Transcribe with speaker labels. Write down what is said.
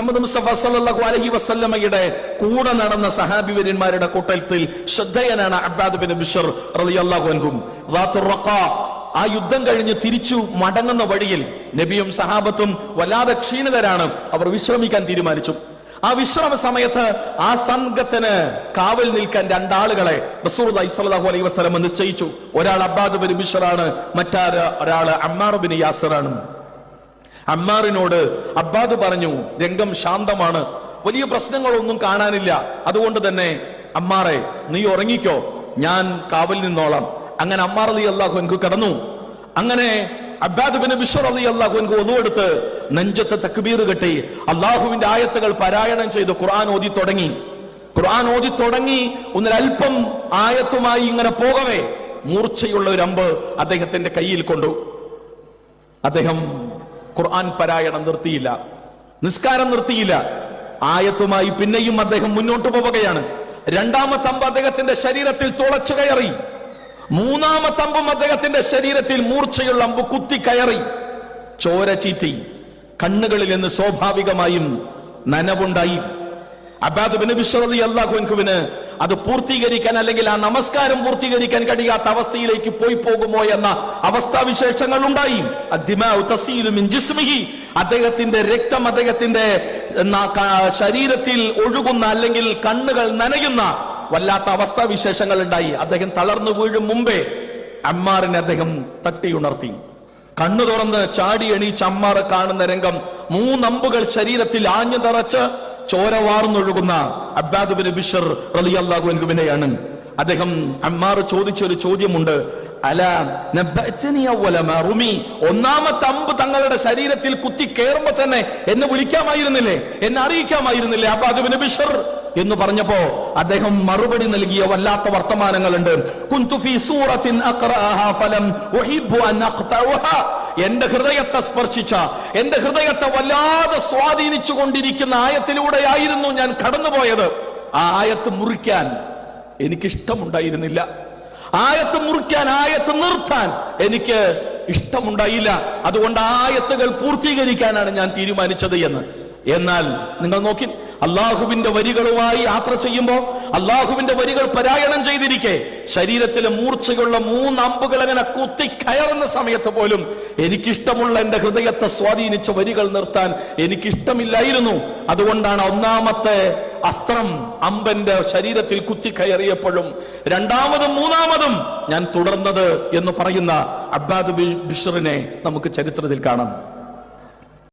Speaker 1: മുഹമ്മദ് മുസ്തഫ സല്ലല്ലാഹു അലൈഹി വസല്ലമയുടെ കൂടെ നടന്ന സഹാബിവര്യന്മാരുടെ കൂട്ടത്തിൽ ശ്രദ്ധേയനാണ് അബ്ബാദ് ബിൻ ബിഷർ റളിയല്ലാഹു അൻഹും. ആ യുദ്ധം കഴിഞ്ഞ് തിരിച്ചു മടങ്ങുന്ന വഴിയിൽ നബിയും സഹാബത്തും വല്ലാതെ ക്ഷീണിതരാണ്. അവർ വിശ്രമിക്കാൻ തീരുമാനിച്ചു. ആ വിശ്രമ സമയത്ത് ആ സംഘത്തിന് കാവൽ നിൽക്കാൻ രണ്ടാളുകളെ അലൈഹി നിശ്ചയിച്ചു. ഒരാൾ അബ്ബാദ് ബിൻ ബിഷറാണ് മറ്റാര് ഒരാൾ അമ്മാർ ബിൻ യാസറാണ്. അമ്മാറിനോട് അബ്ബാദ് പറഞ്ഞു രംഗം ശാന്തമാണ്. വലിയ പ്രശ്നങ്ങളൊന്നും കാണാനില്ല. അതുകൊണ്ട് തന്നെ അമ്മാറെ നീ ഉറങ്ങിക്കോ. ഞാൻ കാവൽ നിന്നോളാം. അങ്ങനെ അമ്മാർ അലി അള്ളാഹു എനിക്ക് കടന്നു. അങ്ങനെ അബ്ബാദ് ബിൻ ബിഷർ അലി അള്ളാഹു എനിക്ക് ഒന്നുകൊടുത്ത് നെഞ്ചത്ത് തക്ബീർ കെട്ടി അള്ളാഹുവിന്റെ ആയത്തുകൾ പാരായണം ചെയ്ത് ഖുർആൻ ഓതി തുടങ്ങി. ഖുർആൻ ഓതി തുടങ്ങി ഒന്നിലൽപ്പം ആയത്തുമായി ഇങ്ങനെ പോകവേ. മൂർച്ചയുള്ള ഒരു അമ്പ് അദ്ദേഹത്തിന്റെ കയ്യിൽ കൊണ്ടു. അദ്ദേഹം ഖുർആൻ പാരായണം നിർത്തിയില്ല. നിസ്കാരം നിർത്തിയില്ല. ആയത്തുമായി പിന്നെയും അദ്ദേഹം മുന്നോട്ട് പോവുകയാണ്. രണ്ടാമത്തെ അമ്പ് അദ്ദേഹത്തിന്റെ ശരീരത്തിൽ തുളച്ചു കയറി. മൂന്നാമത്തെ അമ്പും അദ്ദേഹത്തിന്റെ ശരീരത്തിൽ മൂർച്ചയുള്ള അമ്പ് കുത്തി കയറി. ചോര ചീറ്റി. കണ്ണുകളിൽ നിന്ന് സ്വാഭാവികമായും നനവുണ്ടായി. അബാദ് ബിൻ ബിശ്ർ അള്ളാഹു അൻഹുവിന് അത് പൂർത്തീകരിക്കാൻ അല്ലെങ്കിൽ ആ നമസ്കാരം പൂർത്തീകരിക്കാൻ കഴിയാത്ത അവസ്ഥയിലേക്ക് പോയി പോകുമോ എന്ന അവസ്ഥാവിശേഷങ്ങൾ ഉണ്ടായി അദ്ദേഹത്തിന്റെ രക്തം അദ്ദേഹത്തിന്റെ ശരീരത്തിൽ ഒഴുകുന്ന അല്ലെങ്കിൽ കണ്ണുകൾ നനയുന്ന വല്ലാത്ത അവസ്ഥാവിശേഷങ്ങൾ ഉണ്ടായി അദ്ദേഹം തളർന്നു വീഴും മുമ്പേ അമ്മാറിനെ അദ്ദേഹം തട്ടിയുണർത്തി. കണ്ണു തുറന്ന് ചാടി എണീച്ച് അമ്മാറ് കാണുന്ന രംഗം മൂന്നമ്പുകൾ ശരീരത്തിൽ ആഞ്ഞു തറച്ച് ചോര വാർന്നൊഴുകുന്ന ബിഷർ റളിയല്ലാഹു അൻഹുവിനെയാണ് അദ്ദേഹം അമ്മാർ ചോദിച്ച ഒരു ചോദ്യമുണ്ട്. അല റുമി? ഒന്നാമത്തെ അമ്പ് തങ്ങളുടെ ശരീരത്തിൽ കുത്തി കയറുമ്പോ തന്നെ എന്നെ വിളിക്കാമായിരുന്നില്ലേ? എന്നെ അറിയിക്കാമായിരുന്നില്ലേ അപ്പൊ ബിൻ ബിഷർ? എന്ന് പറഞ്ഞപ്പോ അദ്ദേഹം മറുപടി നൽകിയ വല്ലാത്ത വർത്തമാനങ്ങളുണ്ട്. എന്റെ ഹൃദയത്തെ സ്പർശിച്ച എന്റെ ഹൃദയത്തെ വല്ലാതെ സ്വാധീനിച്ചു കൊണ്ടിരിക്കുന്ന ആയത്തിലൂടെയായിരുന്നു ഞാൻ കടന്നുപോയത്. ആ ആയത്ത് മുറിക്കാൻ എനിക്കിഷ്ടമുണ്ടായിരുന്നില്ല. ആയത്ത് മുറിക്കാൻ ആയത്ത് നിർത്താൻ എനിക്ക് ഇഷ്ടമുണ്ടായില്ല. അതുകൊണ്ട് ആയത്തുകൾ പൂർത്തീകരിക്കാനാണ് ഞാൻ തീരുമാനിച്ചത് എന്ന്. എന്നാൽ നിങ്ങൾ നോക്കി അള്ളാഹുവിന്റെ വരികളുമായി യാത്ര ചെയ്യുമ്പോൾ അള്ളാഹുവിന്റെ വരികൾ പരായണം ചെയ്തിരിക്കെ. ശരീരത്തിലെ മൂർച്ചയുള്ള മൂന്ന് അമ്പുകൾ അങ്ങനെ കുത്തി കയറുന്ന സമയത്ത് പോലും എനിക്കിഷ്ടമുള്ള എന്റെ ഹൃദയത്തെ സ്വാധീനിച്ച വരികൾ നിർത്താൻ എനിക്കിഷ്ടമില്ലായിരുന്നു. അതുകൊണ്ടാണ് ഒന്നാമത്തെ അസ്ത്രം അമ്പന്റെ ശരീരത്തിൽ കുത്തി കയറിയപ്പോഴും രണ്ടാമതും മൂന്നാമതും ഞാൻ തുടർന്നത് എന്ന് പറയുന്ന അബ്ബാദ് ബിഷറിനെ നമുക്ക് ചരിത്രത്തിൽ കാണാം.